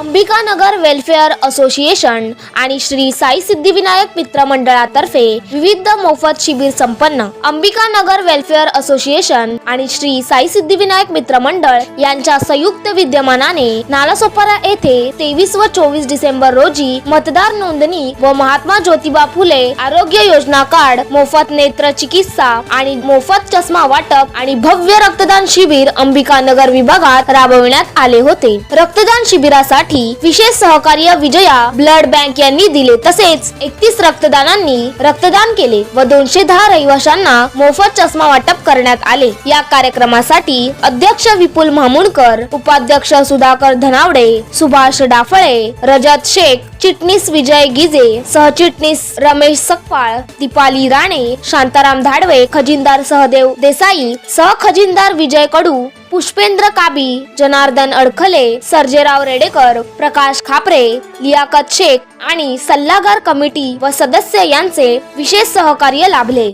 Ambikanagar welfare association आणि श्री साई सिद्धिविनायक मित्र मंडळातर्फे विविध मोफत शिबिर संपन्न अंबिकानगर वेलफेअर असोसिएशन आणि श्री साई सिद्धिविनायक मित्र मंडळ यांच्या संयुक्त विद्यमानाने नालासोपारा येथे तेवीस व चोवीस डिसेंबर रोजी मतदार नोंदणी व महात्मा ज्योतिबा फुले आरोग्य योजना कार्ड मोफत नेत्र चिकित्सा आणि मोफत चष्मा वाटप आणि भव्य रक्तदान शिबिर अंबिकानगर विभागात राबविण्यात आले होते. रक्तदान शिबिरासाठी विशेष सहकार्य विजया ब्लड बँक यांनी दिले. तसेच एकतीस रक्तदानांनी रक्तदान केले व दोनशे दहा रहिवाशांना मोफत चष्मा वाटप करण्यात आले. या कार्यक्रमासाठी अध्यक्ष विपुल म्हामुणकर उपाध्यक्ष सुधाकर धनावडे सुभाष डाफळे रजत शेख चिटणीस विजय गिजे सहचिटणीस रमेश सकपाळ दीपाली राणे शांताराम धाडवे खजिनदार सहदेव देसाई सहखजिनदार विजय कडू पुष्पेंद्र काबी जनार्दन अडखले सर्जेराव रेडेकर प्रकाश खापरे लियाकत शेख आणि सल्लागार कमिटी व सदस्य यांचे विशेष सहकार्य लाभले.